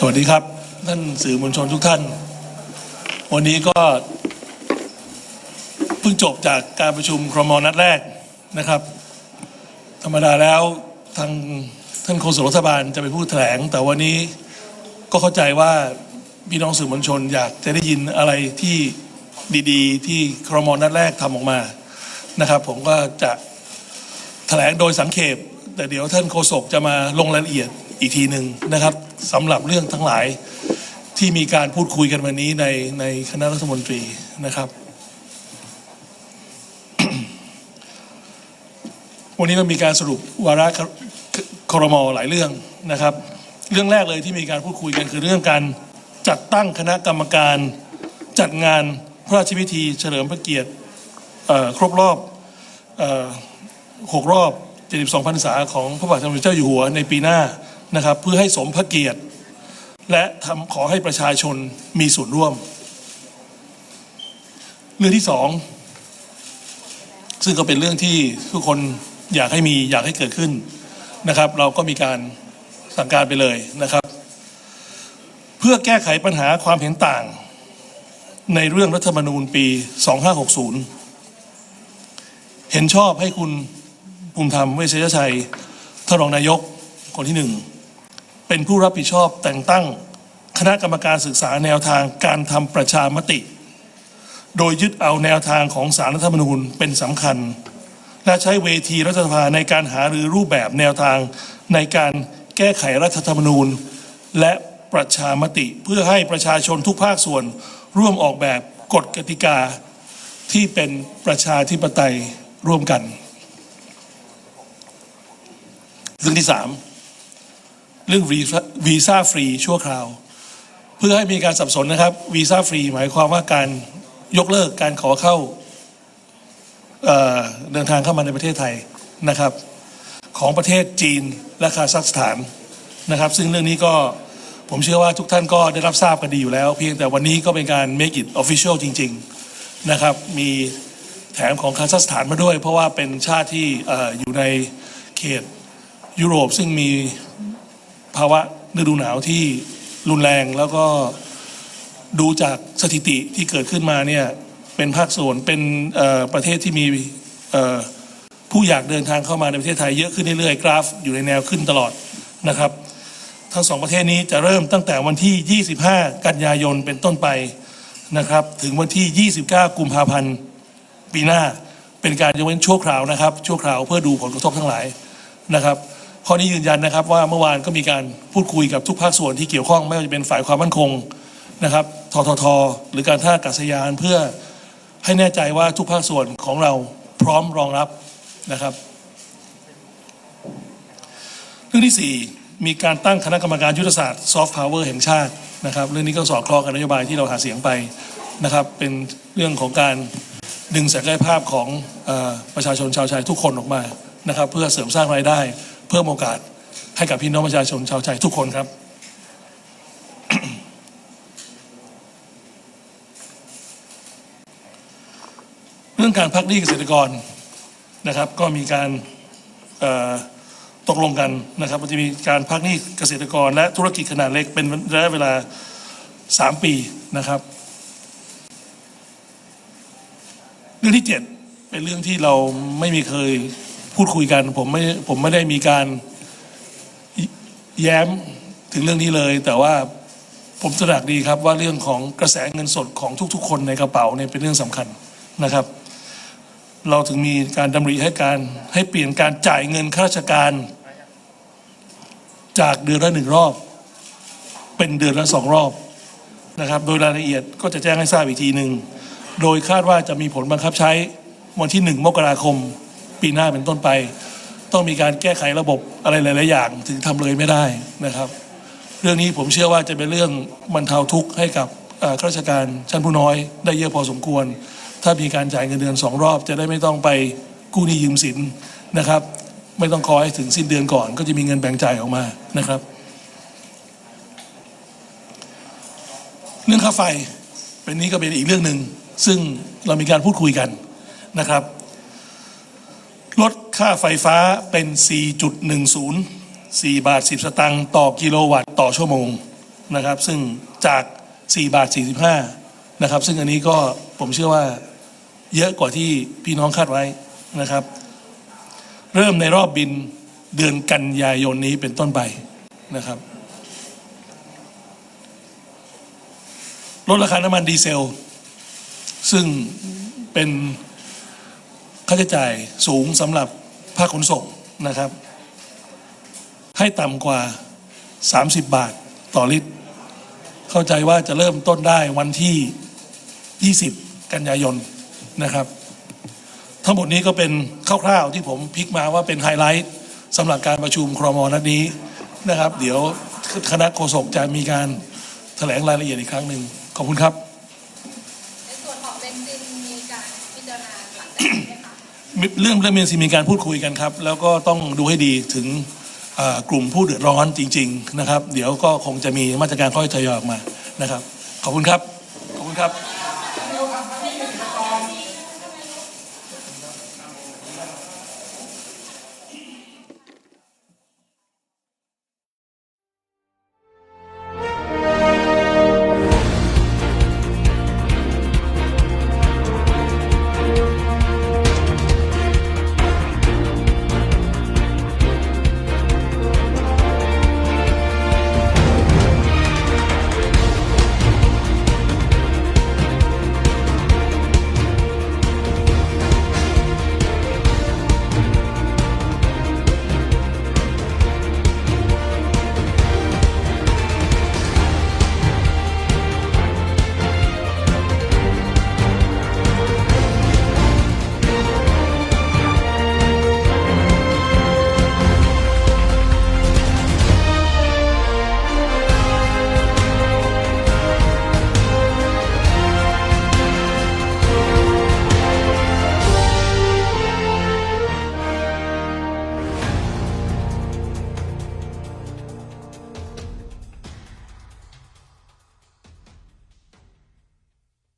สวัสดีครับ ท่านสื่อมวลชนทุกท่าน วันนี้ก็ เพิ่งจบจากการประชุมครมนัดแรกนะครับ ธรรมดาแล้วทางท่านโฆษกรัฐบาลจะไปพูดแถลง แต่วันนี้ก็เข้าใจว่าพี่น้องสื่อมวลชนอยากจะได้ยินอะไรที่ดีๆ ที่ครมนัดแรกทำออกมานะครับ ผมก็จะแถลงโดยสังเขปแต่เดี๋ยวท่านโฆษกจะมาลงรายละเอียด อีกทีหนึ่งนะครับสำหรับเรื่องทั้งหลายที่มีการพูดคุยกันวันนี้ในในคณะรัฐมนตรีนะครับ วันนี้ก็มีการสรุปวาระครมหลายเรื่องนะครับ เรื่องแรกเลยที่มีการพูดคุยกันคือเรื่องการจัดตั้งคณะกรรมการจัดงานพระราชพิธีเฉลิมพระเกียรติเอ่อครบรอบเอ่อหกรอบ 72พรรษาของพระบาทสมเด็จเจ้าอยู่หัวในปีหน้า นะครับ เพื่อให้สมพระเกียรติ และทำขอให้ประชาชนมีส่วนร่วม เรื่องที่สองซึ่งก็เป็นเรื่องที่ทุกคนอยากให้มีอยากให้เกิดขึ้นนะครับ เราก็มีการสั่งการไปเลยนะครับ เพื่อแก้ไขปัญหาความเห็นต่าง ในเรื่องรัฐธรรมนูญปี 2560 เห็นชอบให้คุณภูมิธรรมเวชยชัยท่านรองนายกคนที่หนึ่ง เป็นผู้รับผิดชอบแต่งตั้งคณะกรรมการศึกษาแนวทางการทำประชามติ โดยยึดเอาแนวทางของสารรัฐธรรมนูญเป็นสำคัญ และใช้เวทีรัฐสภาในการหารือรูปแบบแนวทางในการแก้ไขรัฐธรรมนูญ และประชามติเพื่อให้ประชาชนทุกภาคส่วนร่วมออกแบบกฎกติกาที่เป็นประชาธิปไตยร่วมกัน เรื่องที่สาม เรื่องวีซ่าฟรีชั่วคราว เพื่อให้มีการสับสนนะครับวีซ่าฟรีหมายความว่าการยกเลิกการขอเข้าเเดินทางเข้ามาในประเทศไทยนะครับ ของประเทศจีนและคาซัคสถานนะครับ ซึ่งเรื่องนี้ก็ผมเชื่อว่าทุกท่านก็ได้รับทราบกันดีอยู่แล้ว เพียงแต่วันนี้ก็เป็นการ make it official จริง ๆนะครับ มีแถมของคาซัคสถานมาด้วย เพราะว่าเป็นชาติที่ออยู่ในเขตยุโรปซึ่งมี ภาวะฤดูหนาวที่รุนแรงแล้วก็ดูจากสถิติที่เกิดขึ้นมาเนี่ยเป็นภาคส่วนเป็นประเทศที่มีผู้อยากเดินทางเข้ามาในประเทศไทยเยอะขึ้นเรื่อยๆกราฟ อยู่ในแนวขึ้นตลอดนะครับ ทั้งสองประเทศนี้จะเริ่มตั้งแต่วันที่ 25 กันยายนเป็นต้นไปนะครับ ถึงวันที่ 29 กุมภาพันธ์ปีหน้าเป็นการยกเว้นชั่วคราวนะครับ ชั่วคราวเพื่อดูผลกระทบทั้งหลายนะครับ ข้อนี้ยืนยันนะครับว่าเมื่อวานก็มีการพูดคุยกับทุกภาคส่วนที่เกี่ยวข้องไม่ว่าจะเป็นฝ่ายความมั่นคงนะครับททท หรือการท่าอากาศยานเพื่อให้แน่ใจว่าทุกภาคส่วนของเราพร้อมรองรับนะครับ เรื่องที่ 4 มีการตั้งคณะกรรมการยุทธศาสตร์ซอฟต์พาวเวอร์แห่งชาตินะครับ เรื่องนี้ก็สอดคล้องกับนโยบายที่เราหาเสียงไปนะครับ เป็นเรื่องของการดึงศักยภาพของอประชาชนชาวไทยทุกคนออกมานะครับ เพื่อเสริมสร้างรายได้ เพิ่มโอกาสให้กับพี่น้องประชาชนชาวไทยทุกคนครับ เรื่องการพักหนี้เกษตรกรนะครับ ก็มีการตกลงกันนะครับว่าจะมีการพักหนี้เกษตรกร และธุรกิจขนาดเล็กเป็นระยะเวลา 3 ปีนะครับ เรื่องที่ 7 เป็นเรื่องที่เราไม่มีเคย พูดคุยกัน ผมไม่ผมไม่ได้มีการแย้มถึงเรื่องนี้เลย แต่ว่าผมตระหนักดีครับว่าเรื่องของกระแสเงินสดของทุกๆ คนในกระเป๋าเนี่ยเป็นเรื่องสำคัญนะครับ เราถึงมีการดำริให้การให้เปลี่ยนการจ่ายเงินข้าราชการ จากเดือนละหนึ่งรอบ เป็นเดือนละสองรอบนะครับ โดยรายละเอียดก็จะแจ้งให้ทราบอีกทีหนึ่งโดยคาดว่าจะมีผลบังคับใช้วันที่หนึ่งมกราคม ปีหน้าเป็นต้นไป ต้องมีการแก้ไขระบบอะไรหลาย ๆ อย่าง ถึงทำเลยไม่ได้นะครับ เรื่องนี้ผมเชื่อว่าจะเป็นเรื่องบรรเทาทุกข์ให้กับข้าราชการชั้นผู้น้อยได้เยอะพอสมควร ถ้ามีการจ่ายเงินเดือนสองรอบ จะได้ไม่ต้องไปกู้หนี้ยืมสินนะครับ ไม่ต้องคอยให้ถึงสิ้นเดือนก่อน ก็จะมีเงินแบ่งจ่ายออกมานะครับ เรื่องค่าไฟเป็นนี้ก็เป็นอีกเรื่องหนึ่งซึ่งเรามีการพูดคุยกันนะครับ ลดค่าไฟฟ้าเป็น 4.10 4 บาท 10 สตางค์ต่อกิโลวัตต์ต่อชั่วโมงนะครับ ซึ่งจาก 4 บาท 45 นะครับ ซึ่งอันนี้ก็ผมเชื่อว่าเยอะกว่าที่พี่น้องคาดไว้นะครับ เริ่มในรอบบินเดือนกันยายนนี้เป็นต้นไปนะครับลดราคาน้ำมันดีเซล ซึ่งเป็น ค่าใช้จ่ายสูงสำหรับภาคขนส่งนะครับ ให้ต่ำกว่า 30 บาทต่อลิตร เข้าใจว่าจะเริ่มต้นได้วันที่ 20 กันยายนนะครับ ทั้งหมดนี้ก็เป็นคร่าวๆที่ผมพิกมาว่าเป็นไฮไลท์สำหรับการประชุมครมนัดนี้นะครับ เดี๋ยวคณะโฆษกจะมีการแถลงรายละเอียดอีกครั้งหนึ่งขอบคุณครับ ในส่วนของเบนซินมีการพิจารณาหลังจากนี้ไหมคะ เรื่องเรื่องเมนซีมีการพูดคุยกันครับ แล้วก็ต้องดูให้ดีถึงกลุ่มผู้เดือดร้อนจริง ๆ นะครับ เดี๋ยวก็คงจะมีมาตรการค่อยทยอยออกมานะครับ ขอบคุณครับ ขอบคุณครับ